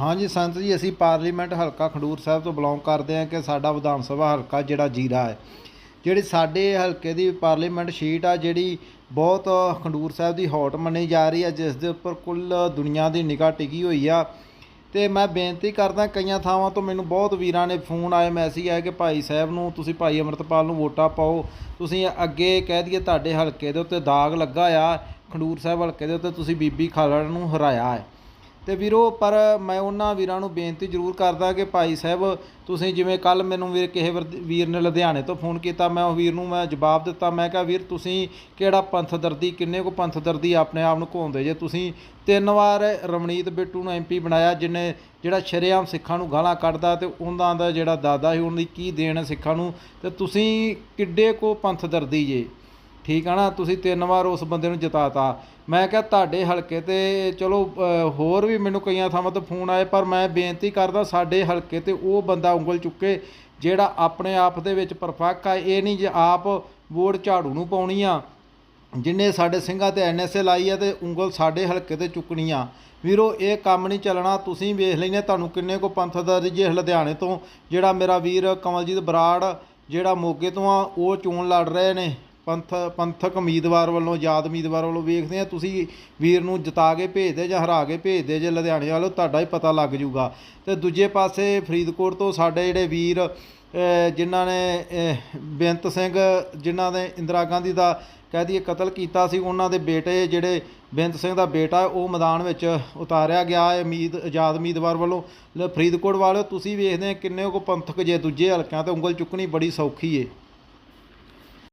ਹਾਂਜੀ ਸੰਤ ਜੀ, ਅਸੀਂ ਪਾਰਲੀਮੈਂਟ ਹਲਕਾ ਖਡੂਰ ਸਾਹਿਬ ਤੋਂ ਬਿਲੋਂਗ ਕਰਦੇ ਹਾਂ ਕਿ ਸਾਡਾ ਵਿਧਾਨ ਸਭਾ ਹਲਕਾ ਜਿਹੜਾ ਜੀਰਾ ਹੈ। ਜਿਹੜੀ ਸਾਡੇ ਹਲਕੇ ਦੀ ਪਾਰਲੀਮੈਂਟ ਸ਼ੀਟ ਆ, ਜਿਹੜੀ ਬਹੁਤ ਖਡੂਰ ਸਾਹਿਬ ਦੀ ਹੌਟ ਮੰਨੀ ਜਾ ਰਹੀ ਹੈ ਜਿਸ ਦੇ ਉੱਪਰ ਕੁੱਲ ਦੁਨੀਆ ਦੀ ਨਿਗਾਹ ਟਿਕੀ ਹੋਈ ਆ। ਤੇ ਮੈਂ ਬੇਨਤੀ ਕਰਦਾ ਕਈਆਂ ਥਾਵਾਂ ਤੋਂ ਮੈਨੂੰ ਬਹੁਤ ਵੀਰਾਂ ਨੇ ਫੋਨ ਆਏ, ਮੈਸੇਜ ਆਏ ਕਿ ਭਾਈ ਸਾਹਿਬ ਨੂੰ, ਤੁਸੀਂ ਭਾਈ ਅਮਰਤਪਾਲ ਨੂੰ ਵੋਟਾਂ ਪਾਓ। ਤੁਸੀਂ ਅੱਗੇ ਕਹਿ ਦਈਏ ਤੁਹਾਡੇ ਹਲਕੇ ਦੇ ਉੱਤੇ ਦਾਗ ਲੱਗਾ ਆ, ਖਡੂਰ ਸਾਹਿਬ ਹਲਕੇ ਦੇ ਉੱਤੇ ਤੁਸੀਂ ਬੀਬੀ ਖਾਲੜ ਨੂੰ ਹਰਾਇਆ ਹੈ। ਤੇ ਵੀਰੋ, ਪਰ ਮੈਂ ਉਹਨਾਂ ਵੀਰਾਂ ਨੂੰ ਬੇਨਤੀ ਜ਼ਰੂਰ ਕਰਦਾ ਕਿ ਭਾਈ ਸਾਹਿਬ, ਤੁਸੀਂ ਜਿਵੇਂ ਕੱਲ ਮੈਨੂੰ ਵੀਰ ਕਿਸੇ ਵਰ- ਵੀਰ ਨੇ ਲੁਧਿਆਣੇ ਤੋਂ ਫੋਨ ਕੀਤਾ, ਮੈਂ ਉਹ ਵੀਰ ਨੂੰ ਮੈਂ ਜਵਾਬ ਦਿੱਤਾ, ਮੈਂ ਕਿਹਾ, ਵੀਰ, ਤੁਸੀਂ ਕਿਹੜਾ ਪੰਥ ਦਰਦੀ ਕਿੰਨੇ ਕੋ ਪੰਥ ਦਰਦੀ ਆਪਣੇ ਆਪ ਨੂੰ ਘੋਂਦੇ ਜੇ? ਤੁਸੀਂ ਤਿੰਨ ਵਾਰ ਰਮਣੀਤ ਬਿੱਟੂ ਨੂੰ ਐਮਪੀ ਬਣਾਇਆ ਜਿਨੇ ਜਿਹੜਾ ਸ਼ਰੇਆਮ ਸਿੱਖਾਂ ਨੂੰ ਗਾਲਾਂ ਕੱਢਦਾ ਤੇ ਉਹਨਾਂ ਦਾ ਜਿਹੜਾ ਦਾਦਾ ਸੀ ਉਹਨਾਂ ਦੀ ਕੀ ਦੇਣ ਹੈ ਸਿੱਖਾਂ ਨੂੰ? ਤੇ ਤੁਸੀਂ ਕਿੱਡੇ ਕੋ ਪੰਥ ਦਰਦੀ ਜੇ? ਠੀਕ ਆ ਨਾ, ਤੁਸੀਂ ਤਿੰਨ ਵਾਰ ਉਸ ਬੰਦੇ ਨੂੰ ਜਿਤਾਤਾ। ਮੈਂ ਕਿਹਾ ਤੁਹਾਡੇ ਹਲਕੇ ਤੇ ਚਲੋ ਹੋਰ ਵੀ ਮੈਨੂੰ ਕਈਆਂ ਥਾਵਾਂ ਤੋਂ ਫੋਨ ਆਏ, ਪਰ ਮੈਂ ਬੇਨਤੀ ਕਰਦਾ ਸਾਡੇ ਹਲਕੇ ਤੇ ਉਹ ਬੰਦਾ ਉਂਗਲ ਚੁੱਕੇ, ਜਿਹੜਾ ਆਪਣੇ ਆਪ ਦੇ ਵਿੱਚ ਪਰਫੈਕਟ ਆ। ਇਹ ਨਹੀਂ ਜੇ ਆਪ ਵੋਟ ਝਾੜੂ ਨੂੰ ਪਾਉਣੀ ਆ, ਜਿੰਨੇ ਸਾਡੇ ਸਿੰਘਾਂ ਤੇ ਐਨਐਸਏ ਲਾਈ ਆ ਤੇ ਉਂਗਲ ਸਾਡੇ ਹਲਕੇ ਤੇ ਚੁੱਕਣੀ ਆ। ਵੀਰੋ, ਇਹ ਕੰਮ ਨਹੀਂ ਚੱਲਣਾ, ਤੁਸੀਂ ਵੇਖ ਲੈਨੇ, ਤੁਹਾਨੂੰ ਕਿੰਨੇ ਕੋ ਪੰਥ ਦਾ ਜੇ ਲੁਧਿਆਣੇ ਤੋਂ, ਜਿਹੜਾ ਮੇਰਾ ਵੀਰ ਕਮਲਜੀਤ ਬਰਾੜ, ਜਿਹੜਾ ਮੋਗੇ ਤੋਂ ਆ, ਉਹ ਚੋਣ ਲੜ ਰਹੇ ਨੇ। ਪੰਥ, ਪੰਥਕ ਉਮੀਦਵਾਰ ਵੱਲੋਂ ਆਜ਼ਾਦ ਉਮੀਦਵਾਰ ਵੱਲੋਂ ਵੇਖਦੇ ਆ ਤੁਸੀਂ ਵੀਰ ਨੂੰ ਜਿਤਾ ਕੇ ਭੇਜਦੇ ਜਾਂ ਹਰਾ ਕੇ ਭੇਜਦੇ, ਜੇ ਲੁਧਿਆਣੇ ਵੱਲੋਂ, ਤੁਹਾਡਾ ਹੀ ਪਤਾ ਲੱਗ ਜੂਗਾ। ਤੇ ਦੂਜੇ ਪਾਸੇ ਫਰੀਦਕੋਟ ਤੋਂ ਸਾਡੇ ਜਿਹੜੇ ਵੀਰ, ਅਹ, ਜਿਨ੍ਹਾਂ ਨੇ ਬੇਅੰਤ ਸਿੰਘ, ਜਿਨ੍ਹਾਂ ਨੇ ਇੰਦਰਾ ਗਾਂਧੀ ਦਾ ਕਹਿ ਦਈਏ ਕਤਲ ਕੀਤਾ ਸੀ, ਉਹਨਾਂ ਦੇ ਬੇਟੇ ਜਿਹੜੇ ਬੇਅੰਤ ਸਿੰਘ ਦਾ ਬੇਟਾ ਉਹ ਮੈਦਾਨ ਵਿੱਚ ਉਤਾਰਿਆ ਗਿਆ ਹੈ। ਉਮੀਦ, ਆਜ਼ਾਦ ਉਮੀਦਵਾਰ ਵੱਲੋਂ ਲ- ਫਰੀਦਕੋਟ ਵਾਲਿਓ, ਤੁਸੀਂ ਵੇਖਦੇ ਕਿੰਨੇ ਕੋ ਪੰਥਕ ਜੇ ਦੂਜੇ ਹਲਕਿਆਂ ਤੇ ਉਂਗਲ ਚੁੱਕਣੀ ਬੜੀ ਸੌਖੀ ਏ।